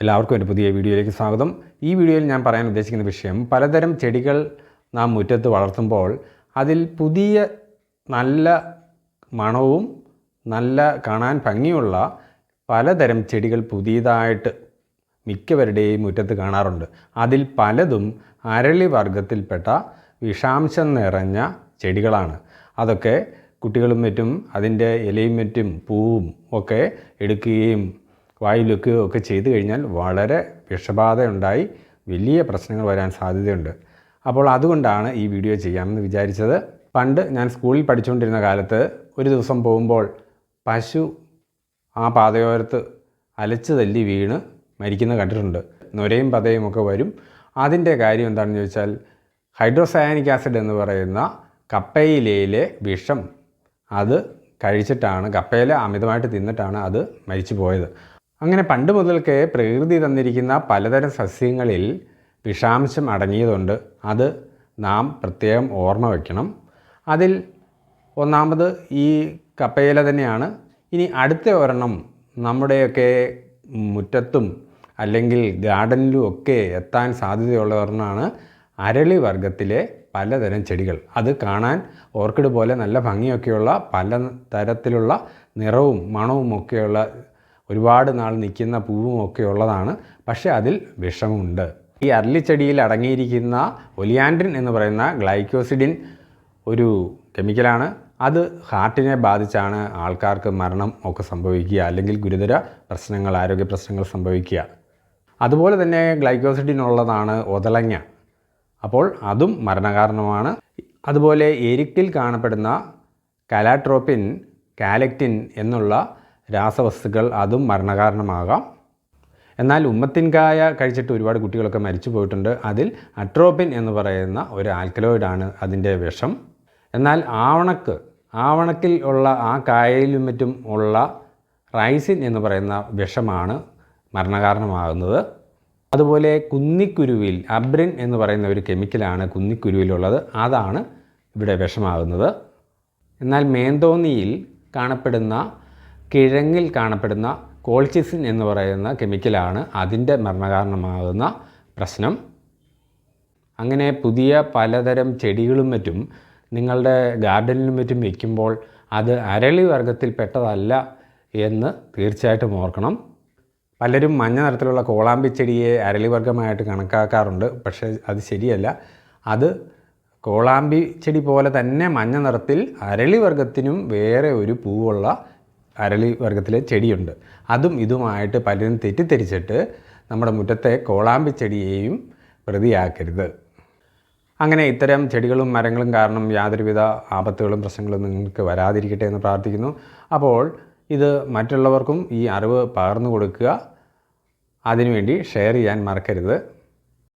എല്ലാവർക്കും എന്റെ പുതിയ വീഡിയോയിലേക്ക് സ്വാഗതം. ഈ വീഡിയോയിൽ ഞാൻ പറയാൻ ഉദ്ദേശിക്കുന്ന വിഷയം പലതരം ചെടികൾ നാം മുറ്റത്ത് വളർത്തുമ്പോൾ അതിൽ പുതിയ നല്ല മണവും നല്ല കാണാൻ ഭംഗിയുള്ള പലതരം ചെടികൾ പുതിയതായിട്ട് മിക്കവരുടെയും മുറ്റത്ത് കാണാറുണ്ട്. അതിൽ പലതും അരളി വർഗത്തിൽപ്പെട്ട വിഷാംശം നിറഞ്ഞ ചെടികളാണ്. അതൊക്കെ കുട്ടികളും മറ്റും അതിന്റെ ഇലയും മറ്റും പൂവും ഒക്കെ എടുക്കുകയും വായിൽ വെക്കുകയും ഒക്കെ ചെയ്തു കഴിഞ്ഞാൽ വളരെ വിഷബാധ ഉണ്ടായി വലിയ പ്രശ്നങ്ങൾ വരാൻ സാധ്യതയുണ്ട്. അപ്പോൾ അതുകൊണ്ടാണ് ഈ വീഡിയോ ചെയ്യാമെന്ന് വിചാരിച്ചത്. പണ്ട് ഞാൻ സ്കൂളിൽ പഠിച്ചുകൊണ്ടിരുന്ന കാലത്ത് ഒരു ദിവസം പോകുമ്പോൾ പശു ആ പാതയോരത്ത് അലച്ചു തല്ലി വീണ് മരിക്കുന്ന കണ്ടിട്ടുണ്ട്. നൊരയും പതയും ഒക്കെ വരും. അതിന്റെ കാര്യം എന്താണെന്ന് ചോദിച്ചാൽ ഹൈഡ്രോസയാനിക് ആസിഡ് എന്ന് പറയുന്ന കപ്പയിലയിലെ വിഷം അത് കഴിച്ചിട്ടാണ് കപ്പയില അമിതമായിട്ട് തിന്നിട്ടാണ് അത് മരിച്ചു പോയത്. അങ്ങനെ പണ്ട് മുതൽക്കേ പ്രകൃതി തന്നിരിക്കുന്ന പലതരം സസ്യങ്ങളിൽ വിഷാംശം അടങ്ങിയതുണ്ട്. അത് നാം പ്രത്യേകം ഓർമ്മ വയ്ക്കണം അതിൽ ഒന്നാമത് ഈ കപ്പയില തന്നെയാണ്. ഇനി അടുത്ത ഒരെണ്ണം നമ്മുടെയൊക്കെ മുറ്റത്തും അല്ലെങ്കിൽ ഗാർഡനിലും ഒക്കെ എത്താൻ സാധ്യതയുള്ള ഒരെണ്ണമാണ് അരളി വർഗത്തിലെ പലതരം ചെടികൾ. അത് കാണാൻ ഓർക്കിഡ് പോലെ നല്ല ഭംഗിയൊക്കെയുള്ള പല തരത്തിലുള്ള നിറവും മണവും ഒക്കെയുള്ള ഒരുപാട് നാൾ നിൽക്കുന്ന പൂവും ഒക്കെ ഉള്ളതാണ്. പക്ഷേ അതിൽ വിഷമുണ്ട്. ഈ അരളിച്ചെടിയിൽ അടങ്ങിയിരിക്കുന്ന ഒലിയാൻഡ്രിൻ എന്ന് പറയുന്ന ഗ്ലൈക്കോസിഡിൻ ഒരു കെമിക്കലാണ്. അത് ഹാർട്ടിനെ ബാധിച്ചാണ് ആൾക്കാർക്ക് മരണം ഒക്കെ സംഭവിക്കുക അല്ലെങ്കിൽ ഗുരുതര പ്രശ്നങ്ങൾ ആരോഗ്യ പ്രശ്നങ്ങൾ സംഭവിക്കുക. അതുപോലെ തന്നെ ഗ്ലൈക്കോസിഡിൻ ഉള്ളതാണ് ഒതളങ്ങ അപ്പോൾ അതും മരണകാരണമാണ്. അതുപോലെ എരിക്കിൽ കാണപ്പെടുന്ന കലാട്രോപ്പിൻ കാലക്റ്റിൻ എന്നുള്ള രാസവസ്തുക്കൾ അതും മരണകാരണമാകാം. എന്നാൽ ഉമ്മത്തിൻകായ കഴിച്ചിട്ട് ഒരുപാട് കുട്ടികളൊക്കെ മരിച്ചു പോയിട്ടുണ്ട്. അതിൽ അട്രോപിൻ എന്ന് പറയുന്ന ഒരു ആൽക്കലോയിഡാണ് അതിന്റെ വിഷം. എന്നാൽ ആവണക്ക് ആവണക്കിൽ ഉള്ള ആ കായയിലും മറ്റും ഉള്ള റൈസിൻ എന്ന് പറയുന്ന വിഷമാണ് മരണകാരണമാകുന്നത്. അതുപോലെ കുന്നിക്കുരുവിൽ അബ്രിൻ എന്ന് പറയുന്ന ഒരു കെമിക്കലാണ് കുന്നിക്കുരുവിലുള്ളത്. അതാണ് ഇവിടെ വിഷമാകുന്നത്. എന്നാൽ മേന്തോന്നിയിൽ കാണപ്പെടുന്ന കിഴങ്ങിൽ കാണപ്പെടുന്ന കോൾച്ചിസിൻ എന്ന് പറയുന്ന കെമിക്കലാണ് അതിന്റെ മരണകാരണമാകുന്ന പ്രശ്നം. അങ്ങനെ പുതിയ പലതരം ചെടികളും മറ്റും നിങ്ങളുടെ ഗാർഡനിലും മറ്റും വയ്ക്കുമ്പോൾ അത് അരളി വർഗത്തിൽ പെട്ടതല്ല എന്ന് തീർച്ചയായിട്ടും ഓർക്കണം. പലരും മഞ്ഞ നിറത്തിലുള്ള കോളാമ്പി ചെടിയെ അരളിവർഗമായിട്ട് കണക്കാക്കാറുണ്ട് പക്ഷേ അത് ശരിയല്ല. അത് കോളാമ്പി ചെടി പോലെ തന്നെ മഞ്ഞ നിറത്തിൽ അരളി വർഗത്തിനും വേറെ ഒരു പൂവുള്ള അരളി വർഗത്തിലെ ചെടിയുണ്ട്. അതും ഇതുമായിട്ട് പലരും തെറ്റിദ്ധരിച്ചിട്ട് നമ്മുടെ മുറ്റത്തെ കോളാമ്പി ചെടിയെയും പ്രതിയാക്കരുത്. അങ്ങനെ ഇത്തരം ചെടികളും മരങ്ങളും കാരണം യാതൊരുവിധ ആപത്തുകളും പ്രശ്നങ്ങളും നിങ്ങൾക്ക് വരാതിരിക്കട്ടെ എന്ന് പ്രാർത്ഥിക്കുന്നു. അപ്പോൾ ഇത് മറ്റുള്ളവർക്കും ഈ അറിവ് പകർന്നു കൊടുക്കുക. അതിനുവേണ്ടി ഷെയർ ചെയ്യാൻ മറക്കരുത്.